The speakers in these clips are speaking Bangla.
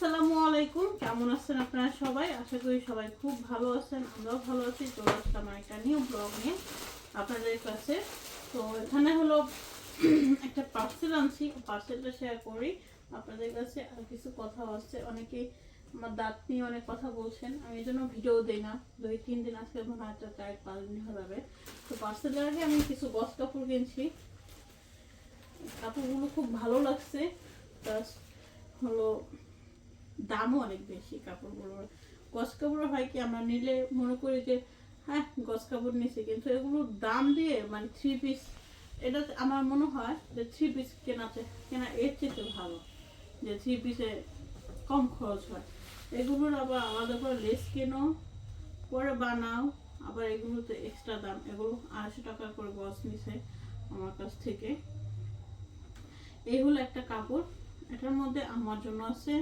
আসসালামু আলাইকুম। কেমন আছেন আপনারা সবাই? আশা করি সবাই খুব ভালো আছেন, আমরাও ভালো আছি। চলে আসলাম একটা নিউ ব্লগ নিয়ে আপনাদের কাছে। তো এখানে হলো একটা পার্সেল আনছি। পার্সেলটা শেয়ার করি। আপনাদের কাছে আর কিছু কথা আছে। অনেকেই আমার দাঁত নিয়ে অনেক কথা বলছেন। আমি এই জন্য ভিডিও দিই না। দুই, তিন দিন আজকে মনে হয় চার পাঁচ দিন হয়ে যাবে। তো পার্সেলের আগে আমি কিছু গস কাপড় কিনছি। কাপড়গুলো খুব ভালো লাগছে। প্লাস হলো দামও অনেক বেশি কাপড়গুলোর। গছ কাপড় হয় কি, আমরা নিলে মনে করি যে হ্যাঁ গছ কাপড় নিছি। কিন্তু এগুলোর দাম দিয়ে মানে থ্রি পিস এটা আমার মনে হয় যে থ্রি পিস কেনাতে কেনা এর চেয়ে ভালো, যে থ্রি পিসে কম খরচ হয়। এগুলোর আবার আলাদা করে লেস কেনো, পরে বানাও, আবার এগুলোতে এক্সট্রা দাম। এগুলো আড়াইশো টাকা করে গছ নিছে আমার কাছ থেকে। এই হলো একটা কাপড়, এটার মধ্যে আমার জন্য আছে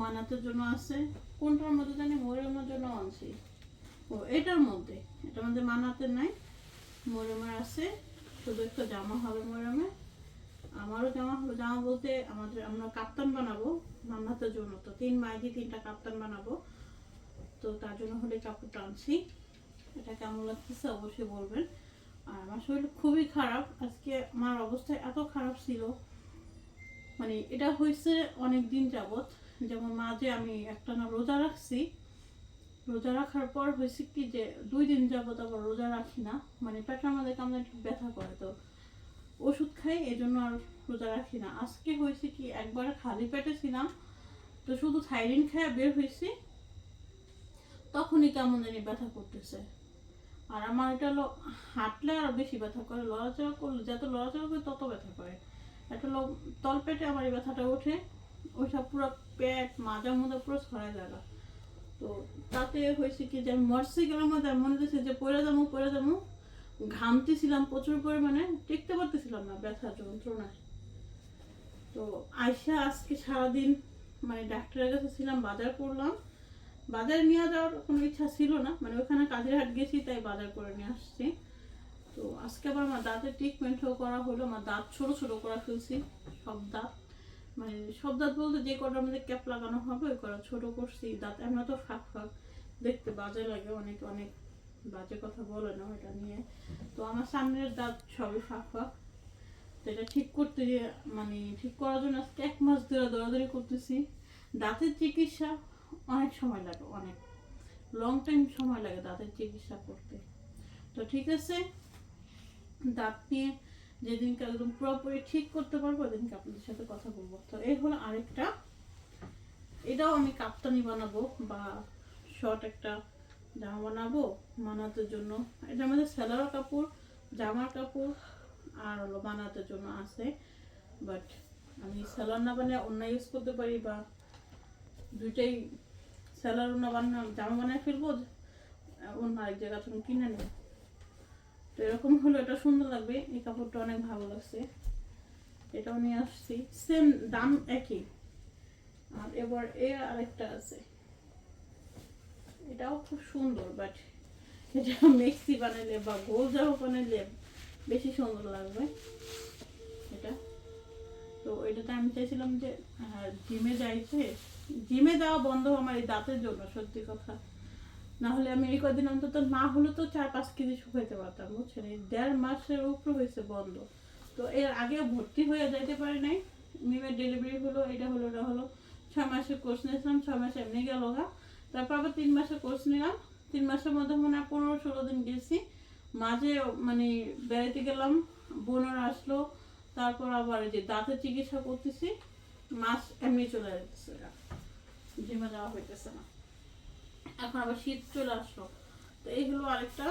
মানাতের জন্য আছে, কোনটার মধ্যে জানি মরিয়মের জন্য আনছি ও, এটার মধ্যে এটার মধ্যে মানাতের নাই। মরিয়মের আছে, শুধু একটা জামা হবে মরিয়মে আমারও জামা হবে, জামা বলতে আমাদের, আমরা কাপ্তান বানাবো মান্নাতের জন্য। তো তিন মাইজি তিনটা কাপ্তান বানাবো। তো তার জন্য হলে কাপড়টা আনছি। এটা কেমন লাগতেছে অবশ্যই বলবেন। আর আমার শরীর খুবই খারাপ। আজকে আমার অবস্থা এত খারাপ ছিল। মানে এটা হয়েছে অনেক দিন যাবত যেমন মাঝে আমি একটা না রোজা রাখছি, রোজা রাখার পর হয়েছে কি যে দুই দিন যাবত আবার রোজা রাখি না মানে পেটের আমাদের কামড়ে একটু ব্যথা করে তো। ওষুধ খাই এই জন্য আর রোজা রাখি না। আজকে হয়েছে কি, একবার খালি পেটে ছিলাম, তো শুধু থাইরিন খেয়ে বের হয়েছি, তখনই কেমন জানি ব্যথা করতেছে। আর আমার এটা হলো, হাঁটলে আরও বেশি ব্যথা করে, লড়াচড়া করলে, যত লড়াচড়া করে তত ব্যথা করে। এটা হলো, তলপেটে আমার এই ব্যথাটা ওঠে ওইটা পুরো পেট, মাজার মধ্যে পুরো ছড়ায় জায়গা তো তাতে হয়েছে কি যে মরছি গেলাম মধ্যে মনে হচ্ছে যে পড়ে যাব পড়ে যাব। ঘামতেছিলাম প্রচুর পরিমাণে, টিকতে পারতেছিলাম না, ব্যথা, যন্ত্রণায়। তো আয়সা আজকে সারাদিন মানে ডাক্তারের কাছে ছিলাম, বাজার করলাম। বাজারে নিয়ে যাওয়ার কোনো ইচ্ছা ছিল না মানে ওখানে কাজের হাট গেছি, তাই বাজার করে নিয়ে আসছি। তো আজকে আবার আমার দাঁতের ট্রিটমেন্টও করা হলো, আমার দাঁত ছোট ছোট করা ফেলছি, সব দাঁত। মানে সব দাঁত বলতে যে কটা আমাদের ক্যাপ লাগানো হবে, ওই কটা ছোট করছি দাঁত এমন তো ফাঁক ফাঁক দেখতে বাজে লাগে, অনেক অনেক বাজে কথা বলে না এটা নিয়ে। তো আমার সামনের দাঁত সবই ফাঁক ফাঁক। তো এটা ঠিক করতে মানে ঠিক করার জন্য আজকে এক মাস ধরে দৌড়াদৌড়ি করতেছি। দাঁতের চিকিৎসা অনেক সময় লাগে, অনেক। লং টাইম সময় লাগে দাঁতের চিকিৎসা করতে। তো ঠিক আছে, দাঁত নিয়ে যেদিনকে একদম পুরোপুরি ঠিক করতে পারব, ওদিনকে আপনাদের সাথে কথা বলব। তো এই হলো আরেকটা। এটাও আমি কাপ্তানি বানাবো বা শর্ট একটা জামা বানাবো বানাতে জন্য। এটা আমাদের সেলার কাপড়, জামার কাপড়, আর হলো বানাতে জন্য আছে। বাট আমি সেলার না বানিয়ে অন্য ইউজ করতে পারি বা দুইটাই সেলার না বানা, জামা বানায় ফেলব, অন্য আরেক জায়গা থেকে কিনে নেব। তো এরকম হলো, এটা সুন্দর লাগবে। এই কাপড়টা অনেক ভালো লাগছে। এটাও নিয়ে আসছি। সেম দাম একই। আর এবার এ আরেকটা আছে। এটাও খুব সুন্দর বাট এটা মেক্সি বানাইলে বা গোল জামা বানাইলে বেশি সুন্দর লাগবে। এটা। তো এটাতে আমি চাইছিলাম যে জিমে যাইছে জিমে যাওয়া বন্ধ আমার এই দাঁতের জন্য, সত্যি কথা। না হলে আমি এই কদিন অন্তত না হলে তো চার পাঁচ কেজি শুকাইতে পারতাম, বুঝছেন? এই দেড় মাসের উপরে হয়েছে বন্ধ। তো এর আগে ভর্তি হয়ে যাইতে পারে নাই। মিমের ডেলিভারি হলো, এটা হলো, ওটা হলো। ছয় মাসের কোর্স নিয়েছিলাম, ছয় মাসে এমনি গেল গা। তারপর আবার তিন মাসের কোর্স নিলাম। তিন মাসের মধ্যে মনে হয় পনেরো ষোলো দিন গেছি। মাঝে মানে বেড়াইতে গেলাম, বোনের আসলো। তারপর আবার যে দাঁতের চিকিৎসা করতেছি, মাস এমনি চলে যাচ্ছে জিমে যাওয়া হইতেছে না। এখন আবার শীত চলে আসলো। তো এই হলো আরেকটা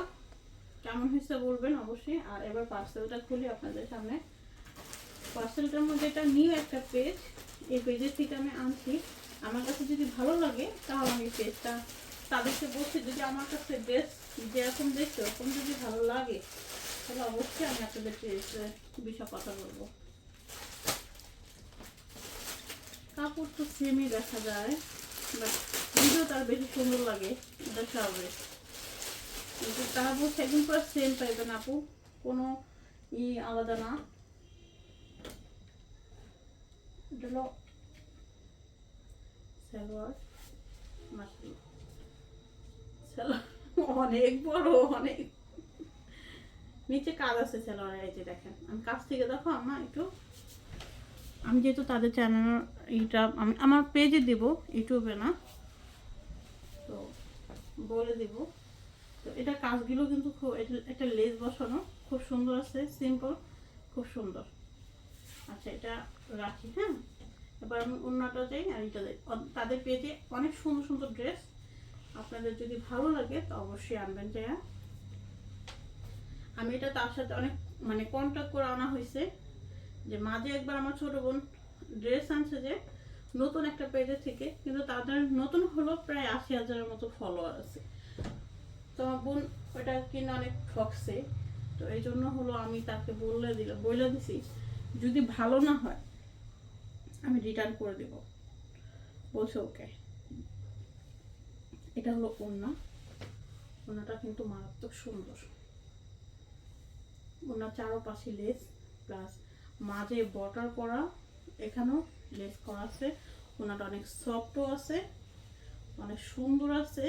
কেমন হয়েছে বলবেন অবশ্যই। আর এবার পার্সেলটা খুলি আপনাদের সামনে। পার্সেলটার মধ্যে এটা নিউ একটা পেজ এই পেজের থেকে আমি আনছি। আমার কাছে যদি ভালো লাগে, তাহলে আমি পেজটা তাদেরকে বলছি, যদি আমার কাছে ড্রেস যেরকম দেখছে ওরকম যদি ভালো লাগে, তাহলে অবশ্যই আমি আপনাদের পেজ বিষয়ে কথা বলব। কাপড় তো সেমই দেখা যায় বাট ভিডিও তার বেশি সুন্দর লাগে। এটা স্বাভাবিক। কিন্তু তারা বলছে একদিন পর সেম পাইবেন আপু। কোনো ই আলাদা না। সালোয়ার। মাশাআল্লাহ। অনেক বড়, অনেক। নিচে কাজ আছে সালোয়ারের, এই যে দেখেন। আমি কাছ থেকে দেখো আমার একটু। আমি যেহেতু তাদের চ্যানেল এইটা আমি আমার পেজে দিব, ইউটিউবে না। তো বলে দিব। তো এটা কাজগুলো কিন্তু খুব একটা লেস বসানো, খুব সুন্দর আছে সিম্পল খুব সুন্দর। আচ্ছা এটা রাখি হ্যাঁ? এবার আমি অন্যটা যাই আর এটা যাই তাদের পেজে অনেক সুন্দর সুন্দর ড্রেস। আপনাদের যদি ভালো লাগে তো অবশ্যই আনবেন যাইয়া আমি এটা তার সাথে অনেক মানে কন্ট্যাক্ট করে আনা হয়েছে যে মাঝে একবার আমার ছোট বোন ড্রেস আনছে যে নতুন একটা পেজে থেকে, কিন্তু তাদের নতুন হলো প্রায় আশি হাজারের মতো ফলোয়ার আছে। তো আমার বোন ওটা কিনে অনেক ঠকছে। তো এই জন্য হলো আমি তাকে বলে দিলাম, বলে দিছি, যদি ভালো না হয়, আমি রিটার্ন করে দেব। বলছে ওকে এটা হলো ওড়না। ওড়নাটা কিন্তু মারাত্মক সুন্দর। ওনার চারোপাশে লেস প্লাস মাঝে বর্ডার করা এখানেও লেস করা আছে ওনাটা অনেক সফটও আছে, অনেক সুন্দর আছে।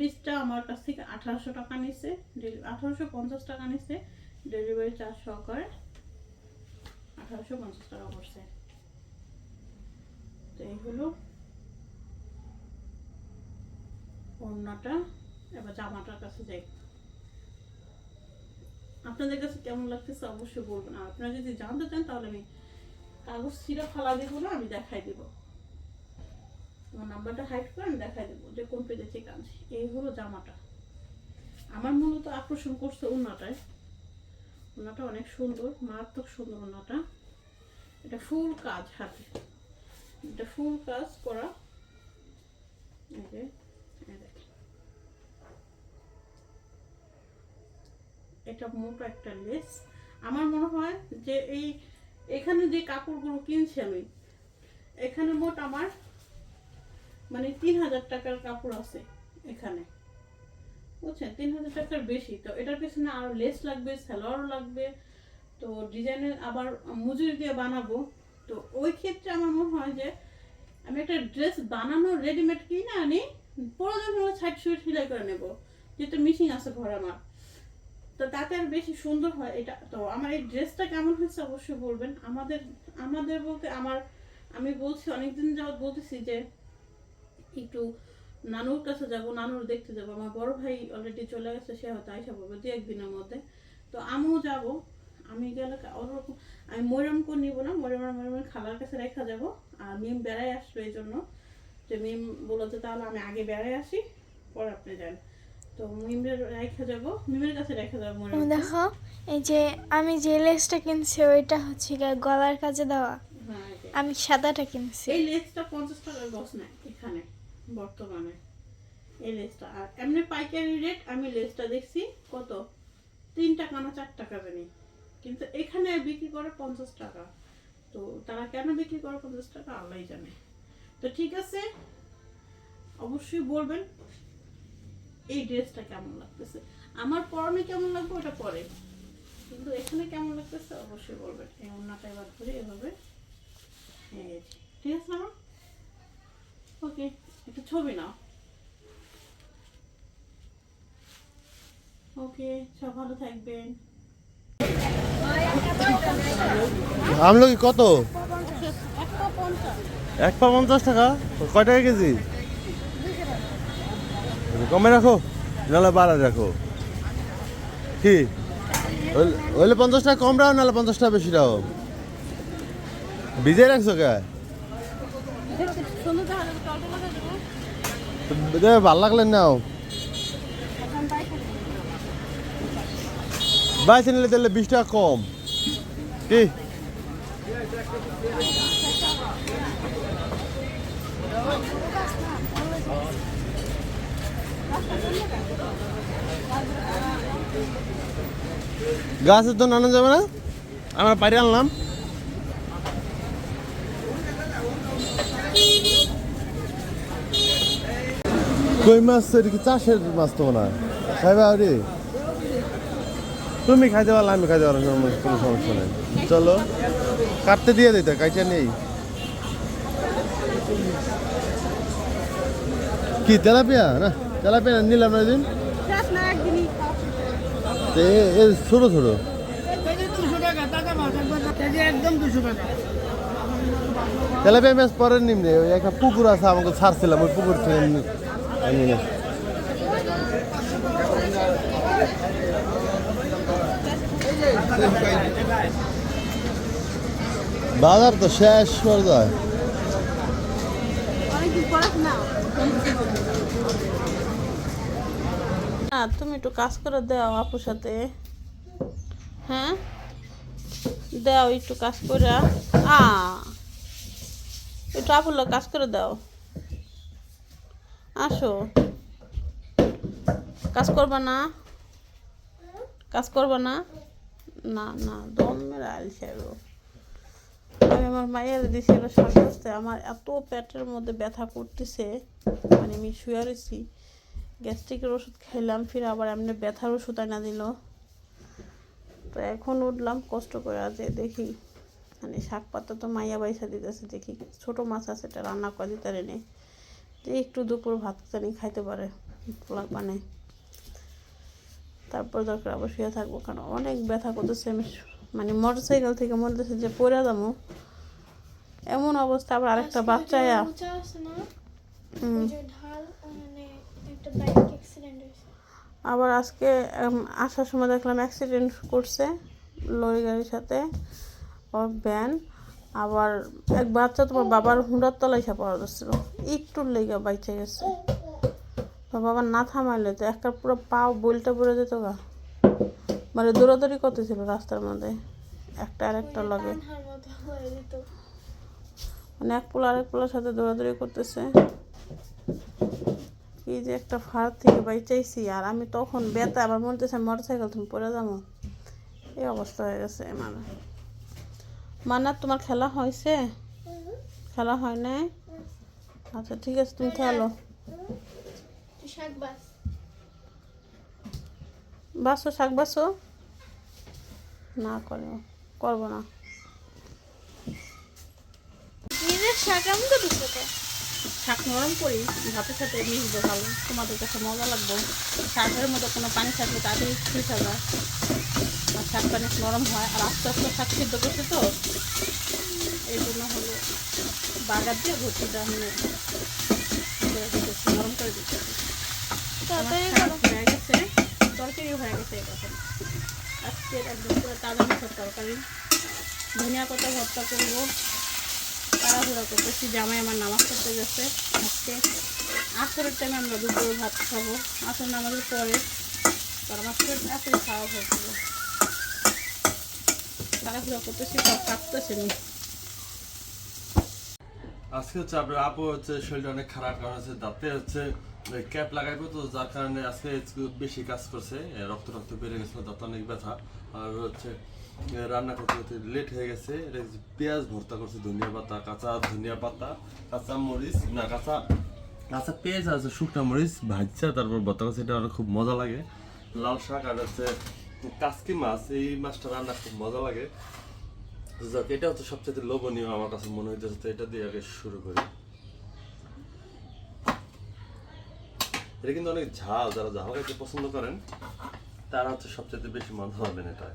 পিসটা আমার কাছ থেকে আঠারোশো টাকা নিছে আঠারোশো পঞ্চাশ টাকা নিছে, ডেলিভারি চার্জ সহকারে আঠারোশো পঞ্চাশ টাকা পড়ছে। তো এই এবার জামাটার কাছে যাই। আপনাদের কাছে কেমন লাগতেছে অবশ্যই বলবেন, আর আপনারা যদি জানতে চান তাহলে আমি কাগজ ছিঁড়া ফালা দিব না, আমি দেখাই দিব। আমার নাম্বারটা হাইড করে আমি দেখাই দেবো যে কোন পেজে থেকে আনছি এই হলো জামাটা। আমার মূলত আকর্ষণ করছে ওনাটায় ওনাটা অনেক সুন্দর, মারাত্মক সুন্দর ওনাটা এটা ফুল কাজ হাতে। এটা ফুল কাজ করা। এই এটা মোটা একটা লেস আমার মনে হয় যে এই এখানে যে কাপড়গুলো কিনছি আমি, এখানে মোট আমার মানে তিন হাজার টাকার কাপড় আছে এখানে। বুঝছেন? তিন হাজার টাকার বেশি। তো এটার পেছনে আরও লেস লাগবে, সালোয়ারও লাগবে, তো ডিজাইনের আবার মজুরি দিয়ে বানাবো। তো ওই ক্ষেত্রে আমার মনে হয় যে আমি একটা ড্রেস বানানো রেডিমেড কিনে আনি, প্রয়োজন হলে সাইড সুইট সেলাই করে নেব। যেহেতু মিশিং আছে ঘরে আমার। তো তাতে আর বেশি সুন্দর হয়, এটা তো আমার এই ড্রেসটা কেমন হয়েছে অবশ্যই বলবেন। আমাদের আমাদের বলতে আমার, আমি বলছি, অনেকদিন যাবত বলতেছি যে একটু নানুর কাছে যাব, নানুর দেখতে যাব। আমার বড় ভাই অলরেডি চলে গেছে, সে হয়তো আইসা পড়বে দু একদিনের মধ্যে। তো আমিও যাব, আমি গেলে ওরকম আমি ময়রমকে নিব না, ময়রম ময়রম খালার কাছে রেখা যাব। আর মিম বেড়াই আসলো এই জন্য। যে মিম বলল যে তাহলে আমি আগে বেড়াই আসি, পরে আপনি যান। তো মিমের রেখা যাব। মিমের কাছে রেখা যাব ও দেখো এই যে আমি যে লেসটা কিনছি ওইটা হচ্ছে গলার কাজে দেওয়া। হ্যাঁ। আমি সাদাটা কিনছি। এই লেসটা পঞ্চাশ টাকার গছ নেয় এখানে বর্তমানে। এই লেসটা। আর এমনি পাইকারি রেট আমি লেসটা দেখছি কত? তিন টাকা না চার টাকা জানি। কিন্তু এখানে বিক্রি করে পঞ্চাশ টাকা। তো তারা কেন বিক্রি করে পঞ্চাশ টাকা? আল্লাহ জানে। তো ঠিক আছে অবশ্যই বলবেন। এই ড্রেসটা কেমন লাগতেছে? আমার পরনে কেমন লাগবে ওটা পরে। কিন্তু এখানে কেমন লাগতেছে অবশ্যই বলবেন। এই অন্যটা এবার ধরে এভাবে। ঠিক আছে না? ওকে একটা ছবি নাও। ওকে সব ভালো থাকবেন। আমলকি কত? এক পা পঞ্চাশ টাকা? কয় টাকা কেজি? কমে রাখো, নাহলে বাড়া রাখো কি? হইলে পঞ্চাশ টাকা কম রাখো, নাহলে পঞ্চাশ টাকা বেশি রাখো। ভিজে রাখছো কে? ভালো লাগলে নাও। বাইসে নিলে তাহলে বিশ টাকা কম। কি? গাছের তো আনা যাবে না? আমরা বাইরে আনলাম। কই মাছ এটা কি চাষের মাছ তো হয় খাইবা আরে? তুমি খাইতে পারলে, আমি খাইতে পারলাম কোনো সমস্যা নেই। চলো, কাটতে দিয়ে দিতে কাইটা নেই। কি, তেলাপিয়া না? তেলাপিয়া নিলাম না দিন ছোট ছোট? তেলাপিয়া মাছ পরের নিম্নে ওই একটা পুকুর আছে আমাকে ছাড়ছিলাম ওই পুকুর থেকে। বাজার তো শেষ করে যায় অনেকদিন পরে না না তুমি একটু কাজ করে দাও আপুর সাথে। হ্যাঁ? দাও, একটু কাজ করে। একটু আপুর কাজ করে দাও। আসো। কাজ করবা না? কাজ করবা না? না না, দম মেরে আইল সাহেব আমি আমার মায়ের শাক বসতে আমার এত পেটের মধ্যে ব্যথা করতেছে। মানে আমি শুয়ে রয়েছি গ্যাস্ট্রিকের ওষুধ খেলাম, ফির আবার এমনি ব্যথার ওষুধ আনা দিল। তো এখন উঠলাম, কষ্ট করে আছে, দেখি। মানে শাক পাতা তো মাইয়া বাইসা দিতেছে, দেখি ছোট মাছ আছে, এটা রান্না করে দিতে নে যে একটু দুপুর ভাত জানি খাইতে পারে পোলার পানে তারপর দরকার আবার শুয়ে থাকব, কারণ অনেক ব্যথা করতেছে আমি। মানে মোটর সাইকেল থেকে মনে হচ্ছে যে পড়ে যাব। এমন অবস্থা, আবার আরেকটা বাচ্চা আবার আজকে আসার সময় দেখলাম অ্যাক্সিডেন্ট করছে লরি গাড়ির সাথে ওর ভ্যান আবার এক বাচ্চা তোমার বাবার হুঁড়ার তলায় সে পড়া যাচ্ছিল একটুর লেগে বাইচে গেছে। তো বাবা না থামাইলে তো একটা পুরো পাও বইলটা পড়ে যেত গা। মানে দৌড়াদৌড়ি করতেছিল রাস্তার মধ্যে। একটা আর একটা লগে। মানে এক পোলা আরেক পোলার সাথে দৌড়াদৌড়ি করতেছে। কি যে একটা ফাড় থেকে বাইচাইছি আর আমি তখন বেতা আবার মনে হচ্ছে মোটর সাইকেল তুমি পড়ে যাব। এই অবস্থা হয়ে গেছে মানে মানা তোমার খেলা হয়েছে? খেলা হয় নাই? আচ্ছা ঠিক আছে তুমি খেলো। বাস। শাক বাসো? না করে করব না। শাক আমি তো শাক নরম করি ভাতের সাথে মিশবে ভালো। তোমাদের কাছে মজা লাগবে। শাকের মতো কোনো পানি থাকলে তাড়াতাড়ি শুষা যায় আর শাক পানি নরম হয় আর আস্তে আস্তে শাক সিদ্ধ করছে তো এই জন্য হলো বাগার দিয়ে ভর্তিটা আমি নরম করে দিচ্ছি। হয়ে গেছে তরকারি হয়ে গেছে এখন আজকে একদম পুরো তাজা মাছের তরকারি। ধনিয়া পাতা ভর্তা করব তাড়াহুড়া করতেছি, জামাই আমার নামাজ পড়তে গেছে আজকে। আসরের টাইমে আমরা দুপুরে ভাত খাব। আসর নামাজের পরে তার আসরে খাওয়া হয়েছিল। তাড়াহুড়া করতেছি, সব কাঁপতেছে নি। আজকে হচ্ছে আপনার আপু হচ্ছে শরীরটা অনেক খারাপ, কারণ হচ্ছে দাঁতে হচ্ছে ক্যাপ লাগাইবো তো, যার কারণে আজকে বেশি কাজ করছে রক্ত রক্ত বেড়ে গেছিল, দাঁত অনেক ব্যথা। আর হচ্ছে রান্না করতে করতে লেট হয়ে গেছে। এটা পেঁয়াজ ভর্তা করছে, ধনিয়া পাতা, কাঁচা ধনিয়া পাতা, কাঁচা মরিচ, না, কাঁচা কাঁচা পেঁয়াজ আছে শুকনা মরিচ ভাজছে, তারপর ভর্তা করছে। এটা আমার খুব মজা লাগে। লাল শাক আর হচ্ছে কাসকি মাছ, এই মাছটা রান্না খুব মজা লাগে। যাক, এটা হচ্ছে সবচেয়ে লোভনীয় আমার কাছে মনে হইতেছে, তো এটা দিয়ে আগে শুরু করি। এটা কিন্তু অনেক ঝাল, যারা ঝাল খাইতে পছন্দ করেন, তারা হচ্ছে সবচেয়ে বেশি মজা পাবেন এটা।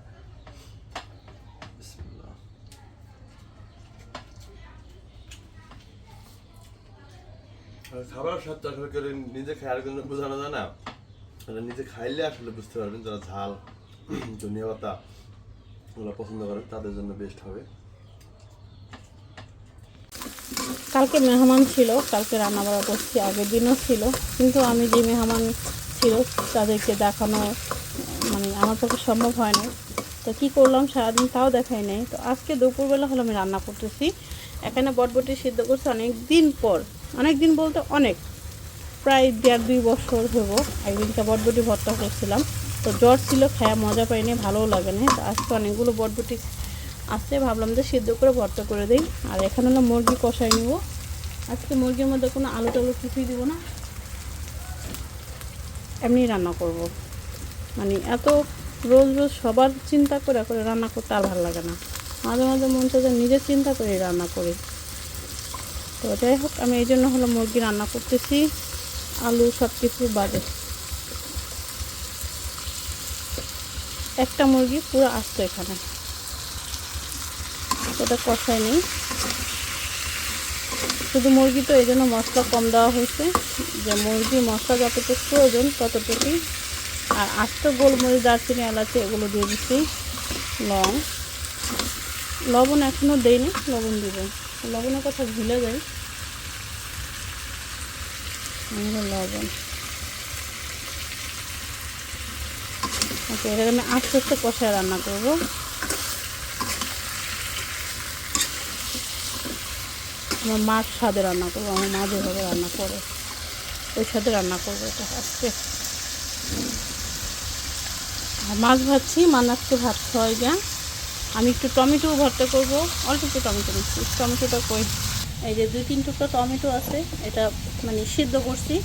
খাবার স্বাদ তো আসলে করে নিজে আর কিন্তু বোঝানো যায় না। এটা নিজে খাইলে আসলে বুঝতে পারবেন যারা ঝাল, ধনিয়া পাতা ওগুলো পছন্দ করেন তাদের জন্য বেস্ট হবে। কালকে মেহমান ছিল, কালকে রান্না বাড়া করছি, আগের দিনও ছিল, কিন্তু আমি যে মেহমান ছিল, তাদেরকে দেখানো মানে আমার পক্ষে সম্ভব হয় না তো কী করলাম, সারাদিন তাও দেখাই নাই। তো আজকে দুপুরবেলা হলো আমি রান্না করতেছি। এখানে বটবটি সিদ্ধ করছি অনেক দিন পর। অনেক দিন বলতে অনেক। প্রায় দেড় দুই বছর হব। একদিনকে বটবটি ভর্তা করছিলাম। তো জ্বর ছিল, খায়া মজা পাইনি, ভালোও লাগে না তো আজকে অনেকগুলো বটবটি আসতে ভাবলাম যে সিদ্ধ করে ভর্তা করে দিই। আর এখানে হলো মুরগি কষাই নিব। আজকে মুরগির মধ্যে কোনো আলু টালু কিছুই দিব না। এমনি রান্না করব। মানে এত রোজ রোজ সবার চিন্তা করে করে রান্না করতে আর ভালো লাগে না। মাঝে মাঝে মন যে নিজের চিন্তা করে রান্না করি। তো যাই হোক, আমি এই জন্য হলো মুরগি রান্না করতেছি। আলু সব কিছু বাদে। একটা মুরগি পুরো আসতো এখানে। ওটা নেই শুধু মুরগি তো, এই জন্য মশলা কম দেওয়া হয়েছে। যে মুরগি মশলা যতটুকু প্রয়োজন ততটুকুই। আর আস্ত গোলমরিচ, দারচিনি, এলাচি, এগুলো দিয়ে দিচ্ছি। লং লবণ এখনও দেয়নি লবণ দিব। লবণের কথা ভুলে যাই। লবণ। ওকে এটা আমি আস্তে আস্তে কষায় রান্না করব। আমার মাছ স্বাদে রান্না করব, আমার মা যেভাবে রান্না করে ওই স্বাদে রান্না করব এটা আজকে। মাছ ভাজছি মানাজকে ভাত খাওয়াই যা আমি একটু টমেটো ভর্তা করব। অল্প একটু টমেটো নিচ্ছি। টমেটোটা কই? এই যে দুই তিন টুকরো টমেটো আছে, এটা মানে সিদ্ধ করছি।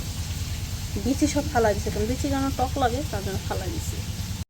বিচি সব ফালা কারণ বিচি যেন টক লাগে, তার জন্য ফালা দিচ্ছি